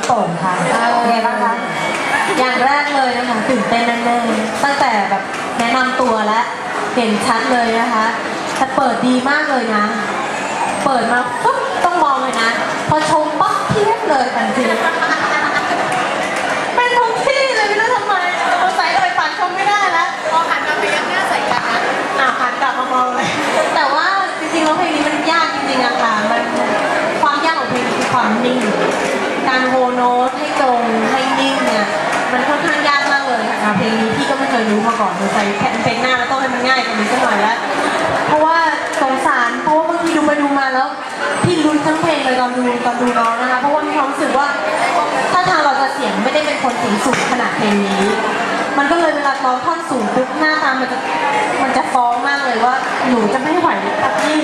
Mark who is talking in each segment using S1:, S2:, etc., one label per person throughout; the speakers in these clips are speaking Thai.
S1: กโป่งค่ะโอเคไงบ้างคะ
S2: อย่างแรกเลยนะคะตื่นเต้นแน่ๆตั้งแต่แบบแนะนำตัวและเห็นชัดเลยนะคะแต่เปิดดีมากเลยนะ เปิดมาปุ๊บต้องมองเลยนะ พอชมปั๊บเทียบเลยทันที การโฮโน้ตให้ตรงให้นิ่งเนี่ยมันค่อนข้างยากมากเลยค่ะเพลงนี้พี่ก็ไม่เคยรู้มาก่อนสงสัยแค่เพลงหน้าเราต้องให้มันง่ายกว่านี้สักหน่อยล้วเพราะว่าสงสารเพราะว่าบางทีดูไปดูมาแล้วพี่ลุ้นทั้งเพลงเลยตอนดูตอนดูน้องนะคะเพราะว่ามีความรู้สึกว่าถ้าทางเราจะเสียงไม่ได้เป็นคนเสียงสูงขนาดเพลงนี้ มันก็เลยเวลาร้องท่อนสูงปุ๊บหน้าตามันจะมันจะฟ้องมากเลยว่าหนูจะไม่ไหวกับพี่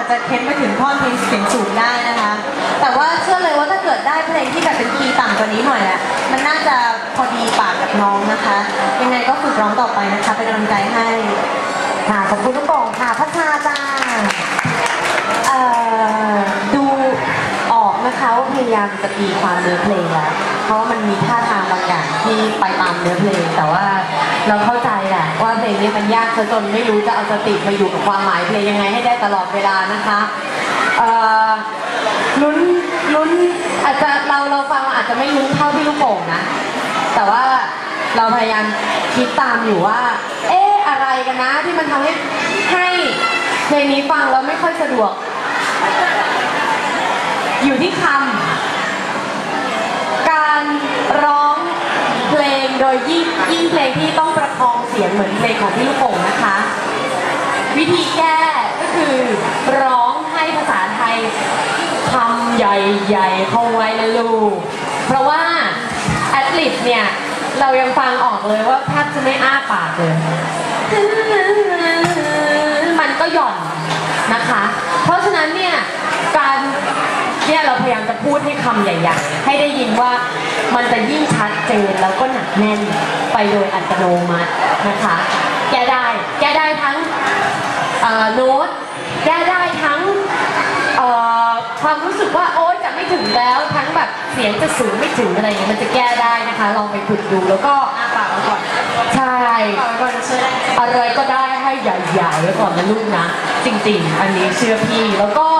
S2: ว่าจะเค้นไปถึงท่อนเพลงเสียงสูงได้นะคะ แต่ว่าเชื่อเลยว่าถ้าเกิดได้เพลงที่แบบเป็นคีย์ต่ำกว่านี้หน่อยอะมันน่าจะพอดีปากกับน้องนะคะ ยังไงก็ฝึกร้องต่อไปนะคะเป็นกำลังใจให้
S1: ค่ะขอบคุณลูกกองค่ะพัชชาจ้า
S2: อกนะคะว่าพยายามจะตีความเนื้อเพลงแล้ว เพราะว่ามันมีท่าทางบางอย่างที่ไปตามเนื้อเพลง แต่ว่าเราเข้าใจแหละว่าเพลงนี้มันยากซะจนไม่รู้จะเอาสติมาอยู่กับความหมายเพลงยังไงให้ได้ตลอดเวลานะคะลุ้นลุ้นอาจจะเราเราฟังาอาจจะไม่ลุ้นเท่าที่ลูกโป่งนะ แต่ว่าเราพยายามคิดตามอยู่ว่า เอ๊ะอะไรกันนะที่มันทำให้ให้เพลงนี้ฟังแล้วไม่ค่อยสะดวก อยู่ที่คำการร้องเพลงโดยยิ่งยิ่งเพลงที่ต้องประคองเสียงเหมือนเพลงของพี่ลูกโป่งนะคะ วิธีแก้ก็คือร้องให้ภาษาไทยคำใหญ่ๆเข้าไว้นะลูก เพราะว่าแอดลิปเนี่ย เรายังฟังออกเลยว่าแทบจะไม่อ้าปากเลย มันก็หย่อนนะคะ เพราะฉะนั้นเนี่ยการ เนี่ยเราพยายามจะพูดให้คำใหญ่ๆ ให้ได้ยินว่ามันจะยิ่งชัดเจนแล้วก็หนักแน่นไปโดยอัตโนมัตินะคะ แก้ได้ แก้ได้ทั้งเอ่อโน้ต แก้ได้ทั้งเอ่อความรู้สึกว่าโอ๊ยจะไม่ถึงแล้วทั้งแบบเสียงจะสูงไม่ถึงอะไรอย่างเงี้ยมันจะแก้ได้นะคะ ลองไปฝึกดูแล้วก็
S3: อ้าปากไว้ก่อน
S2: ใช่
S3: ปากไว้ก่อนช่วยได้
S2: อะไรก็ได้ให้ใหญ่ๆไว้ก่อนนะลูกนะจริงๆ อันนี้เชื่อพี่แล้วก็
S3: เ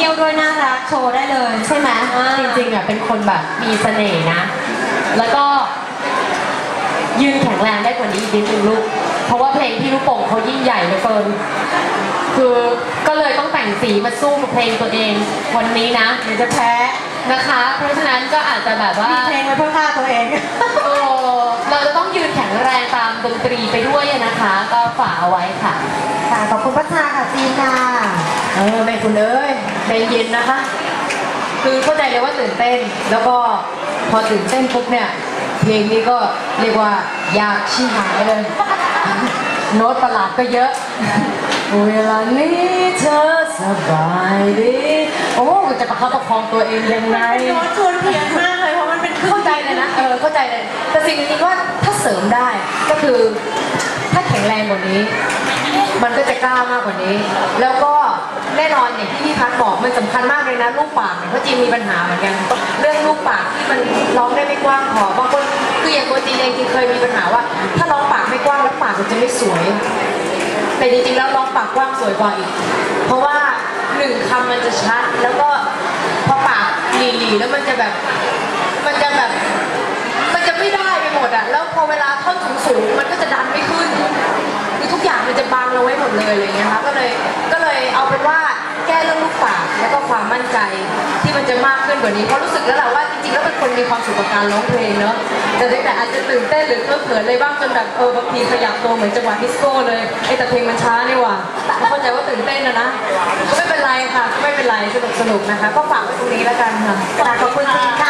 S3: ที่ยวด้วยน่ารักโชว์ได้เลย
S2: ใช่ไหม
S3: อ่า
S2: จริงๆอะเป็นคนแบบมีเสน่ห์นะ แล้วก็ยืนแข็งแรงได้กว่านี้อีกนิดนึงลูก เพราะว่าเพลงพี่ลูกโป่งเขายิ่งใหญ่เหลือเกิน คือก็เลยต้องแต่งสีมาสู้กับเพลงตัวเองวันนี้นะเดี๋ยวจะแพ้นะคะ เพราะฉะนั้นก็อาจจะแบบว่า
S3: มีเพลงไว้เพื่อฆ่าตัวเอง
S2: โอ้เราจะต้องยืนแข็งแรงตามดนตรีไปด้วยนะคะ ก็ฝากเอาไว้ค่ะ
S1: ค่ะขอบคุณพัชชาค่ะจีนค่ะ
S2: เออแม่คุณเอ้ยใจเย็นนะคะ คือเข้าใจเลยว่าตื่นเต้น แล้วก็พอตื่นเต้นปุ๊บเนี่ย เพลงนี้ก็เรียกว่ายากชิบหายเลย โน้ตประหลาดก็เยอะ เวลานี้เธอสบายดี โอ้จะประคับประคองตัวเองยังไง
S3: โน้ตชวนเพียนมากเลยเพราะมันเป็นครึ่ง
S2: เข้าใจเลยนะ เออเข้าใจเลย แต่สิ่งนี้ว่าถ้าเสริมได้ก็คือถ้าแข็งแรงกว่านี้ มันก็จะกล้ามากกว่านี้ แล้วก็ แน่นอนอย่างที่พี่พัดบอกมันสำคัญมากเลยนะลูกปากเนี่ยเพราะจีนมีปัญหาเหมือนกันเรื่องลูกปากที่มันร้องได้ไม่กว้างพอบางคนคืออย่างตัวจีนเองจีนเคยมีปัญหาว่า ถ้าร้องปากไม่กว้างแล้วปากมันจะไม่สวย แต่จริงๆแล้วร้องปากกว้างสวยกว่าอีก เพราะว่าหนึ่งคำมันจะชัดแล้วก็พอปากหลีๆแล้วมันจะแบบ มันจะมากขึ้นกว่านี้เพราะรู้สึกแล้วแหละว่าจริงๆแล้วเป็นคนมีความสุขกับการร้องเพลงเนอะแต่แต่อาจจะตื่นเต้นหรือเคอเขินเลยบ้างจนแบบเออบางทีขยับตัวเหมือนจังหวะดิสโก้เลยไอ้แต่เพลงมันช้านี่หว่าเข้าใจว่าตื่นเต้นนะนะก็ไม่เป็นไรค่ะไม่เป็นไรสนุกสนุกๆนะคะ ก็ฝากไว้ตรงนี้แล้วกันค่ะ
S1: ขอบคุณจีนค่ะ